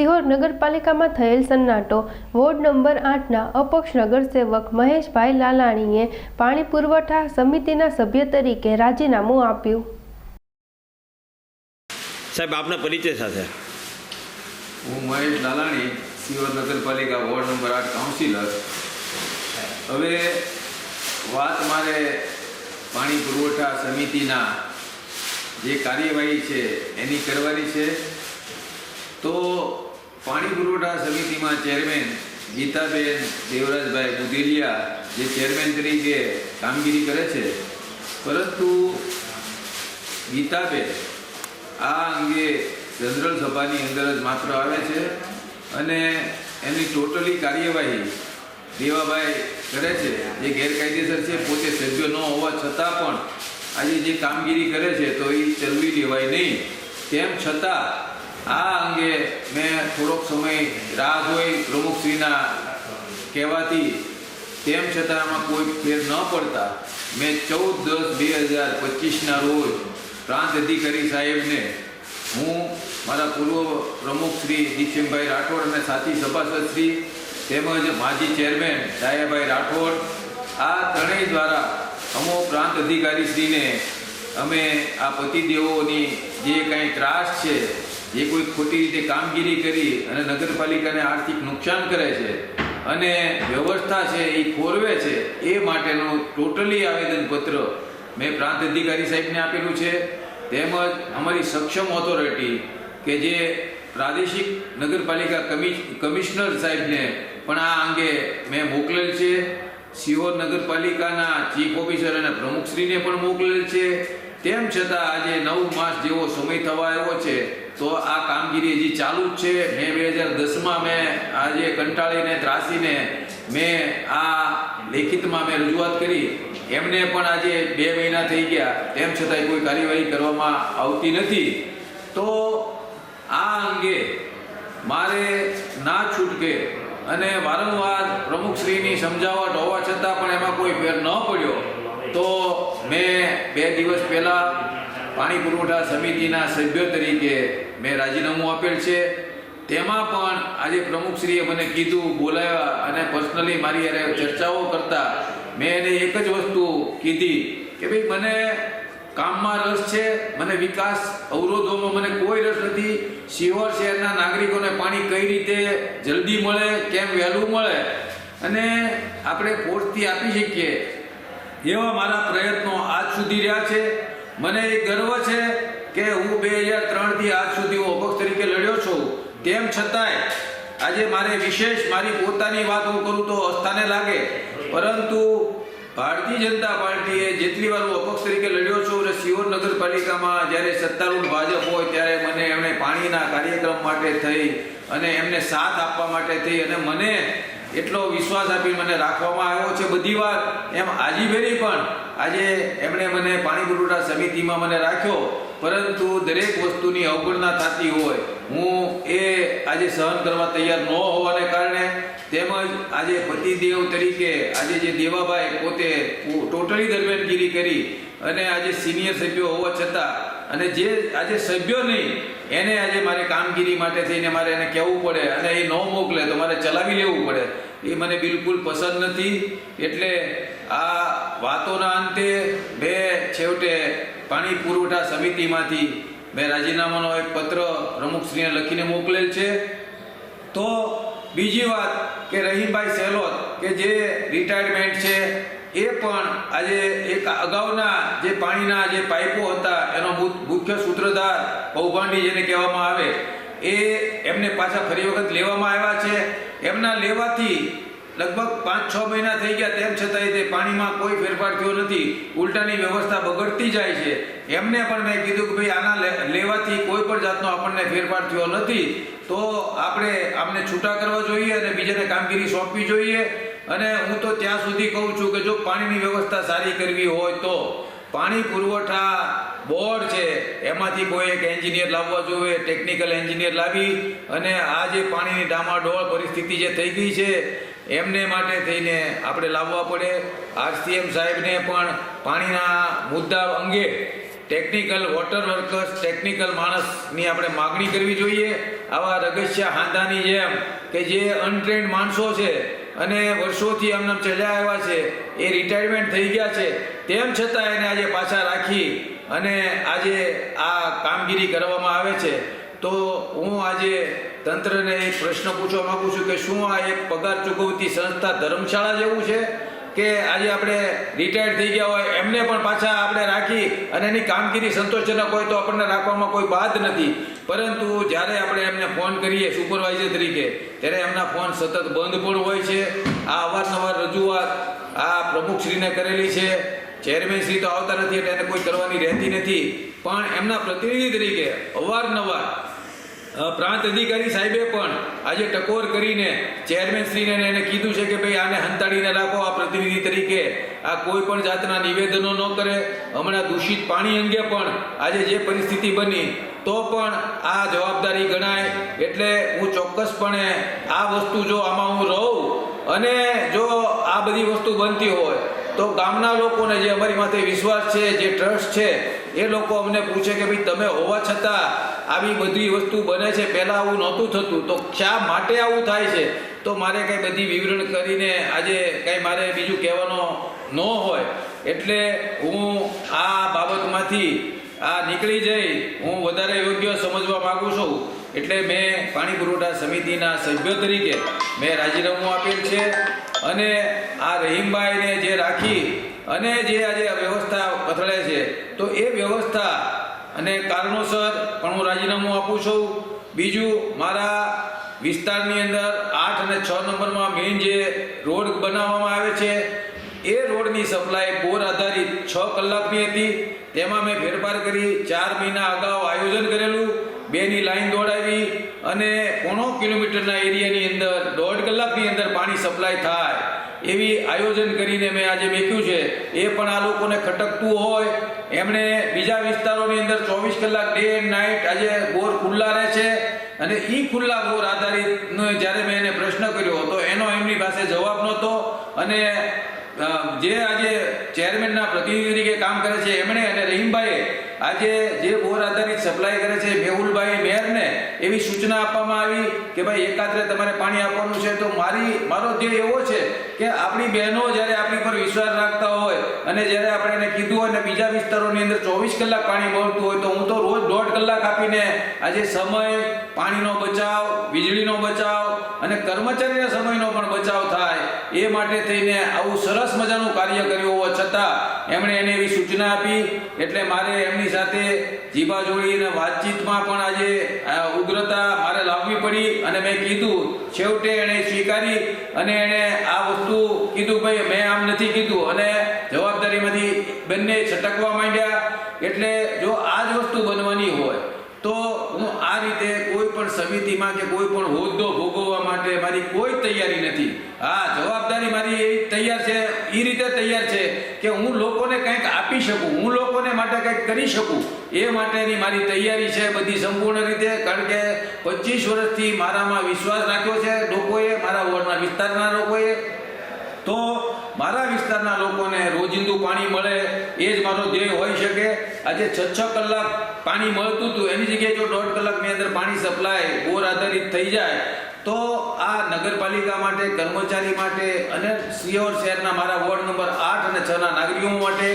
સિહોર નગરપાલિકામાં થયેલ સન્નાટો ward number આઠના અપક્ષ નગરસેવક મહેશભાઈ લાલાણીએ પાણી પુરવઠા સમિતિના સભ્ય તરીકે રાજીનામું આપ્યું. સાહેબ આપના પરિચય સાથે. હું મહેશ લાલાણી સિહોર નગરપાલિકા વોર્ડ નંબર આઠ કાઉન્સિલર. હવે વાત મારે પાણી પુરવઠા સમિતિના જે કાર્યવાહી છે એની કરવાની છે. તો પાણી પુરવઠા સમિતિમાં ચેરમેન ગીતાબેન દેવરાજભાઈ બુધેલિયા જે ચેરમેન તરીકે કામગીરી કરે છે. પરંતુ ગીતાબેન આ અંગે જનરલ સભાની અંદર જ માત્ર આવે છે અને એની ટોટલી કાર્યવાહી દેવાભાઈ કરે છે. જે ગેરકાયદેસર છે, પોતે સભ્ય ન હોવા છતાં પણ આજે જે કામગીરી કરે છે તો એ ચલવી લેવાય નહીં. તેમ છતાં આ અંગે મેં થોડોક સમય રાહ જોઈ પ્રમુખશ્રીના કહેવાથી, તેમ છતાં આમાં કોઈ ફેર ન પડતા, મેં ચૌદ દસ બે હજાર પચીસના રોજ પ્રાંત અધિકારી સાહેબને, હું, મારા પૂર્વ પ્રમુખ શ્રી દીક્ષિમભાઈ રાઠોડ અને સાથી સભાસદ શ્રી તેમજ માજી ચેરમેન ડાયાભાઈ રાઠોડ, આ ત્રણેય દ્વારા અમો પ્રાંત અધિકારી શ્રીને અમે આ પતિદેવોની જે કાંઈ ત્રાસ છે જે કોઈ ખોટી રીતે કામગીરી કરી અને નગરપાલિકાને આર્થિક નુકસાન કરે છે અને વ્યવસ્થા છે એ ખોરવે છે, એ માટેનું ટોટલી આવેદનપત્ર મેં પ્રાંત અધિકારી સાહેબને આપેલું છે. તેમજ અમારી સક્ષમ ઓથોરિટી કે જે પ્રાદેશિક નગરપાલિકા કમિ કમિશનર સાહેબને પણ આ અંગે મેં મોકલેલ છે. સિહોર નગરપાલિકાના ચીફ ઓફિસર અને પ્રમુખશ્રીને પણ મોકલેલ છે. તેમ છતાં આજે નવ માસ જેવો સમય થવા આવ્યો છે. તો આ કામગીરી હજી ચાલુ જ છે. મેં બે હજાર દસમાં મેં આજે કંટાળીને, ત્રાસીને મેં આ લેખિતમાં મેં રજૂઆત કરી. એમને પણ આજે બે મહિના થઈ ગયા. તેમ છતાંય કોઈ કાર્યવાહી કરવામાં આવતી નથી. તો આ અંગે મારે ના છૂટકે અને વારંવાર પ્રમુખશ્રીની સમજાવટ હોવા છતાં પણ એમાં કોઈ ફેર ન પડ્યો, તો મેં બે દિવસ પહેલાં પાણી પુરવઠા સમિતિના સભ્ય તરીકે મેં રાજીનામું આપેલ છે. તેમાં પણ આજે પ્રમુખશ્રીએ મને કીધું બોલાવ્યા અને પર્સનલી મારી યારે ચર્ચાઓ કરતા મેં એને એક જ વસ્તુ કીધી કે ભાઈ મને કામમાં રસ છે, મને વિકાસ અવરોધોમાં મને કોઈ રસ નથી. શિહોર શહેરના નાગરિકોને પાણી કઈ રીતે જલ્દી મળે, કેમ વહેલું મળે અને આપણે કોર્ટથી આપી શકીએ એવા મારા પ્રયત્નો આજ સુધી રહ્યા છે. મને એ ગર્વ છે કે હું બે હજાર ત્રણથી આજ સુધી હું અપક્ષ તરીકે લડ્યો છું. તેમ છતાંય આજે મારે વિશેષ મારી પોતાની વાત હું કરું તો અસ્થાને લાગે. પરંતુ ભારતીય જનતા પાર્ટીએ જેટલી વાર હું અપક્ષ તરીકે લડ્યો છું અને સિહોર નગરપાલિકામાં જ્યારે સત્તારૂઢ ભાજપ હોય ત્યારે મને એમણે પાણીના કાર્યક્રમ માટે થઈ અને એમને સાથ આપવા માટે થઈ અને મને એટલો વિશ્વાસ આપી મને રાખવામાં આવ્યો છે બધી વાર એમ આજીભેરી પણ આજે એમણે મને પાણી પુરવઠા સમિતિમાં મને રાખ્યો. પરંતુ દરેક વસ્તુની અવગણના થતી હોય. હું એ આજે સહન કરવા તૈયાર ન હોવાને કારણે તેમજ આજે પતિદેવ તરીકે આજે જે દેવાભાઈ પોતે ટોટલી દરમિયાનગીરી કરી અને આજે સિનિયર સભ્યો હોવા છતાં અને જે આજે સભ્યો નહીં, એને આજે મારે કામગીરી માટે થઈને મારે એને કહેવું પડે અને એ ન મોકલે તો મારે ચલાવી લેવું પડે. એ મને બિલકુલ પસંદ નથી. એટલે આ વાતોના અંતે મેં છેવટે પાણી પુરવઠા સમિતિમાંથી મેં રાજીનામાનો એક પત્ર પ્રમુખશ્રીને લખીને મોકલેલ છે. તો બીજી વાત કે રહીમભાઈ સહેલોત કે જે રિટાયરમેન્ટ છે, એ પણ આજે એક અગાઉના જે પાણીના જે પાઇપો હતા, એનો મુખ્ય સૂત્રધાર કૌભાંડી જેને કહેવામાં આવે, એ એમને પાછા ફરી વખત લેવામાં આવ્યા છે. એમના લેવાથી લગભગ પાંચ છ મહિના થઈ ગયા, તેમ છતાંય તે પાણીમાં કોઈ ફેરફાર થયો નથી. ઉલટાની વ્યવસ્થા બગડતી જાય છે. એમને પણ મેં કીધું કે ભાઈ આના લેવાથી કોઈ પણ જાતનો આપણને ફેરફાર થયો નથી. તો આપણે આમને છૂટા કરવા જોઈએ અને બીજાને કામગીરી સોંપવી જોઈએ. અને હું તો ત્યાં સુધી કહું છું કે જો પાણીની વ્યવસ્થા સારી કરવી હોય તો. પાણી પુરવઠા બોર્ડ છે. એમાંથી કોઈ એક એન્જિનિયર લાવવા જોઈએ ટેકનિકલ એન્જિનિયર લાવી અને આ જે પાણીની ડામાડોળ પરિસ્થિતિ જે થઈ ગઈ છે, એમને માટે થઈને આપણે લાવવા પડે. આરસીએમ સાહેબને પણ પાણીના મુદ્દા અંગે ટેકનિકલ વોટર વર્કર્સ, ટેકનિકલ માણસની આપણે માગણી કરવી જોઈએ. આવા રગસ્યા હાંધાની જેમ કે જે અનટ્રેન્ડ માણસો છે અને વર્ષોથી એમને ચલ્યા આવ્યા છે, એ રિટાયરમેન્ટ થઈ ગયા છે. તેમ છતાં એને આજે પાછા રાખી અને આજે આ કામગીરી કરવામાં આવે છે. તો હું આજે તંત્રને એક પ્રશ્ન પૂછવા માગું છું કે શું આ એક પગાર ચૂકવતી સંસ્થા ધર્મશાળા જેવું છે? કે આજે આપણે રિટાયર્ડ થઈ ગયા હોય, એમને પણ પાછા આપણે રાખી અને એની કામગીરી સંતોષજનક હોય તો આપણને રાખવામાં કોઈ બાદ નથી. પરંતુ જ્યારે આપણે એમને ફોન કરીએ સુપરવાઇઝર તરીકે, ત્યારે એમના ફોન સતત બંધ પણ હોય છે. આ અવારનવાર રજૂઆત આ પ્રમુખશ્રીને કરેલી છે. ચેરમેન શ્રી તો આવતા નથી એટલે એને કોઈ કરવાની રહેતી નથી. પણ એમના પ્રતિનિધિ તરીકે અવારનવાર પ્રાંત અધિકારી સાહેબે પણ આજે ટકોર કરીને ચેરમેન શ્રીને એને કીધું છે કે ભાઈ આને હંતાડીને રાખો, આ પ્રતિનિધિ તરીકે આ કોઈ પણ જાતના નિવેદનો ન કરે. હમણાં દૂષિત પાણી અંગે પણ આજે જે પરિસ્થિતિ બની, તો પણ આ જવાબદારી ગણાય. એટલે હું ચોક્કસપણે આ વસ્તુ જો આમાં હું રહું અને જો આ બધી વસ્તુ બનતી હોય, તો ગામના લોકોને જે અમારી માથે વિશ્વાસ છે, જે ટ્રસ્ટ છે, એ લોકો અમને પૂછે કે ભાઈ તમે હોવા છતાં આવી બધી વસ્તુ બને છે, પહેલાં આવું નહોતું થતું, તો શા માટે આવું થાય છે? તો મારે કંઈ બધી વિવરણ કરીને આજે કંઈ મારે બીજું કહેવાનો ન હોય. એટલે હું આ બાબતમાંથી આ નીકળી જઈ, હું વધારે યોગ્ય સમજવા માગું છું. એટલે મેં પાણી પુરવઠા સમિતિના સભ્ય તરીકે મેં રાજીનામું આપેલ છે અને આ રહીમભાઈને જે રાખી અને જે આજે વ્યવસ્થા પથળે છે, તો એ વ્યવસ્થા અને કારણોસર પણ હું રાજીનામું આપું છું. બીજું, મારા વિસ્તારની અંદર આઠ અને છ નંબરમાં મેઇન જે રોડ બનાવવામાં આવે છે, એ રોડની સપ્લાય બોર આધારિત છ કલાકની હતી. તેમાં મેં ફેરફાર કરી, ચાર મહિના અગાઉ આયોજન કરેલું, બેની લાઈન દોડાવી અને પોણો કિલોમીટરના એરિયાની અંદર દોઢ કલાકની અંદર પાણી સપ્લાય થાય. એવી આયોજન કરીને મેં આજે મેક્યું છે. એ પણ આ લોકોને ખટકતું હોય. એમણે બીજા વિસ્તારોની અંદર ચોવીસ કલાક ડે એન્ડ નાઇટ આજે બોર ખુલ્લા રહે છે અને એ ખુલ્લા બોર આધારિતનો જ્યારે મેં એને પ્રશ્ન કર્યો તો એનો એમની પાસે જવાબ નહોતો અને જે આજે ચેરમેનના પ્રતિનિધિ તરીકે કામ કરે છે, એમણે આજે જે બોર આધારિત સપ્લાય કરે છે મેહુલભાઈ મેયરને એવી સૂચના આપવામાં આવી કે ભાઈ એકાત્રે તમારે પાણી આપવાનું છે, તો મારી, મારો ધ્યેય એવો છે કે આપણી બહેનો જ્યારે આપણી પર વિશ્વાસ રાખતા હોય અને જ્યારે આપણે એને કીધું હોય ને બીજા વિસ્તારોની અંદર ચોવીસ કલાક પાણી મળતું હોય તો હું તો રોજ દોઢ કલાક આપીને આજે સમય, પાણીનો બચાવ, વીજળીનો બચાવ અને કર્મચારીના સમયનો પણ બચાવ થાય એ માટે થઈને આવું સરસ મજાનું કાર્ય કર્યું હોવા છતાં એમણે એને એવી સૂચના આપી એટલે મારે એમની સાથે જીભા જોડી અને વાતચીતમાં પણ આજે ઉગ્રતા મારે લાવવી પડી અને મેં કીધું, છેવટે એણે સ્વીકારી અને એણે આ વસ્તુ કીધું, ભાઈ, મેં આમ નથી કીધું. અને જવાબદારીમાંથી બંને છટકવા માંડ્યા. એટલે જો આ જ વસ્તુ બનવાની હોય, તો હું આ રીતે કોઈ પણ સમિતિમાં કે કોઈ પણ હોદ્દો માટે મારી કોઈ તૈયારી નથી. હા જવાબદારી મારી એ તૈયાર છે એ રીતે તૈયાર છે કે હું લોકોને કંઈક આપી શકું, હું લોકોને માટે કંઈક કરી શકું. એ માટેની મારી તૈયારી છે બધી સંપૂર્ણ રીતે, કારણ કે પચીસ વર્ષથી મારામાં વિશ્વાસ રાખ્યો છે લોકોએ, મારા વોર્ડના વિસ્તારના લોકોએ. તો મારા વિસ્તારના લોકોને રોજિંદુ પાણી મળે, એ જ મારો ધ્યેય હોઈ શકે. આજે છ છ કલાક પાણી મળતું હતું એની જગ્યાએ જો દોઢ કલાકની અંદર પાણી સપ્લાય, બોર આધારિત થઈ જાય તો આ નગરપાલિકા માટે, કર્મચારી માટે અને સિયોર શહેરના મારા વોર્ડ નંબર આઠ અને છ ના નાગરિકો માટે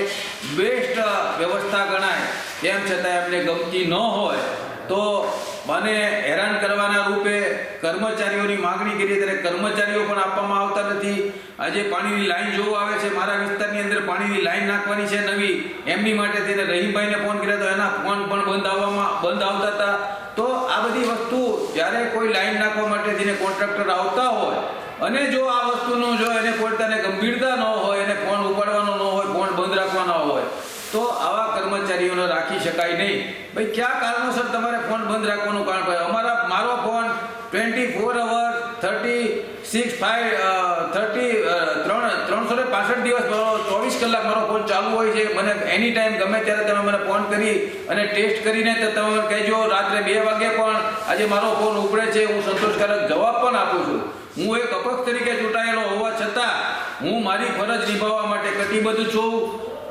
બેસ્ટ વ્યવસ્થા ગણાય. તેમ છતાં એમને ગમતી ન હોય તો મને હેરાન કરવાના રૂપે કર્મચારીઓની માગણી કરીએ ત્યારે કર્મચારીઓ પણ આપવામાં આવતા નથી. આજે પાણીની લાઈન જોવા આવે છે. મારા વિસ્તારની અંદર પાણીની લાઈન નાખવાની છે નવી. એમની માટે તેને રહીમભાઈને ફોન કર્યા તો એના ફોન પણ બંધ આવવામાં, બંધ આવતા હતા. તો આ બધી વસ્તુ જ્યારે કોઈ લાઈન નાખવા માટે તેને કોન્ટ્રાક્ટર આવતા હોય અને જો આ વસ્તુનું જો એને પોતાને ગંભીરતા ન હોય એને ફોન ઉપાડવાનો ન હોય, ફોન બંધ રાખવાનો હોય, તો આવા કર્મચારીઓને રાખી શકાય નહીં. ભાઈ, કયા કારણોસર તમારે ફોન બંધ રાખવાનું કારણ? અમારા twenty four hour thirty six five thirty ત્રણ ત્રણસો ને પાસઠ દિવસ મારો ચોવીસ કલાક મારો ફોન ચાલુ હોય છે. મને એની ટાઈમ ગમે ત્યારે તમે મને ફોન કરી અને ટેસ્ટ કરીને તો તમે કહેજો, રાત્રે બે વાગે પણ આજે મારો ફોન ઉપડે છે. હું સંતોષકારક જવાબ પણ આપું છું. હું એક અપક્ષ તરીકે ચૂંટાયેલો હોવા છતાં હું મારી ફરજ નિભાવવા માટે કટિબદ્ધ છું.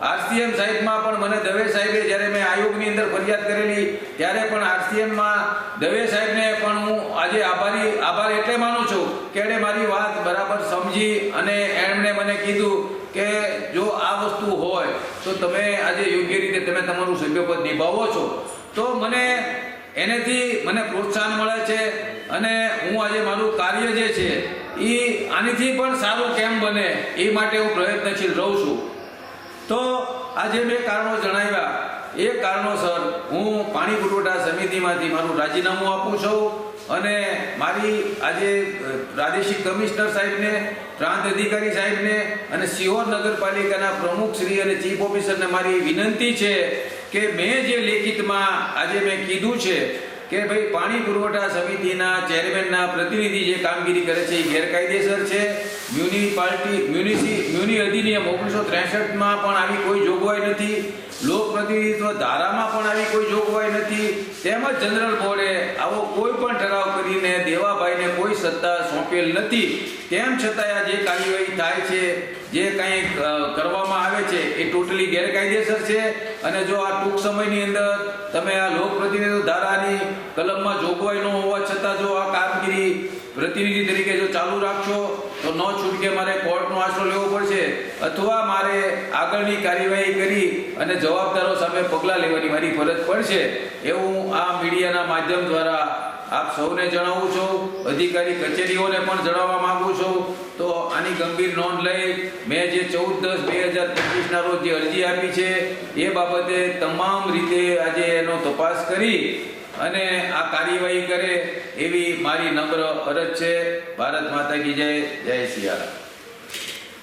આરસીએમ સાહેબમાં પણ મને દવે સાહેબે જ્યારે મેં આયોગની અંદર ફરિયાદ કરેલી, ત્યારે પણ આરસીએમમાં દવે સાહેબને પણ હું આજે આભારી, આભાર એટલે માનું છું કે એણે મારી વાત બરાબર સમજી અને એમણે મને કીધું કે જો આ વસ્તુ હોય, તો તમે આજે યોગ્ય રીતે તમે તમારું સભ્યપદ નિભાવો છો. તો મને એનેથી મને પ્રોત્સાહન મળે છે અને હું આજે મારું કાર્ય જે છે એ આનીથી પણ સારું કેમ બને એ માટે હું પ્રયત્નશીલ રહું છું. તો આજે મેં કારણો જણાવ્યા. એ કારણોસર હું પાણી પુરવઠા સમિતિમાંથી મારું રાજીનામું આપું છું અને મારી આજે પ્રાદેશિક કમિશનર સાહેબને, પ્રાંત અધિકારી સાહેબને અને સિહોર નગરપાલિકાના પ્રમુખ શ્રી અને ચીફ ઓફિસરને મારી વિનંતી છે કે મેં જે લેખિતમાં આજે મેં કીધું છે કે ભાઈ પાણી પુરવઠા સમિતિના ચેરમેનના પ્રતિનિધિ જે કામગીરી કરે છે એ ગેરકાયદેસર છે. મ્યુનિપાલિટી મ્યુનિસી, મ્યુનિ અધિનિયમ ઓગણીસો ત્રેસઠમાં પણ આવી કોઈ જોગવાઈ નથી. લોક પ્રતિનિધિત્વ ધારામાં પણ આવી કોઈ જોગવાઈ નથી. તેમજ જનરલ બોર્ડે આવો કોઈ પણ ઠરાવ કરીને દેવાભાઈને કોઈ સત્તા સોંપેલ નથી. તેમ છતાંય આ જે કાર્યવાહી થાય છે, જે કંઈ કરવામાં આવે છે, એ ટોટલી ગેરકાયદેસર છે. અને જો આ ટૂંક સમયની અંદર તમે આ લોક પ્રતિનિધિત્વ ધારાની કલમમાં જોગવાઈ ન હોવા છતાં જો આ કામગીરી પ્રતિનિધિ તરીકે જો ચાલુ રાખશો તો ન છૂટકે મારે કોર્ટનો આશરો લેવો પડશે અથવા મારે આગળની કાર્યવાહી કરી અને જવાબદારો સામે પગલાં લેવાની મારી ફરજ પડશે એવું આ મીડિયાના માધ્યમ દ્વારા આપ સૌને જણાવું છું. અધિકારી કચેરીઓને પણ જણાવવા માંગુ છું. તો આની ગંભીર નોંધ લઈ મેં જે ચૌદ દસ બે હજાર પચીસના રોજ જે અરજી આપી છે, એ બાબતે તમામ રીતે આજે એનો તપાસ કરી અને આ કાર્યવાહી કરે એવી મારી નમ્ર અરજ છે. ભારત માતા કી જય જય સિયારામ.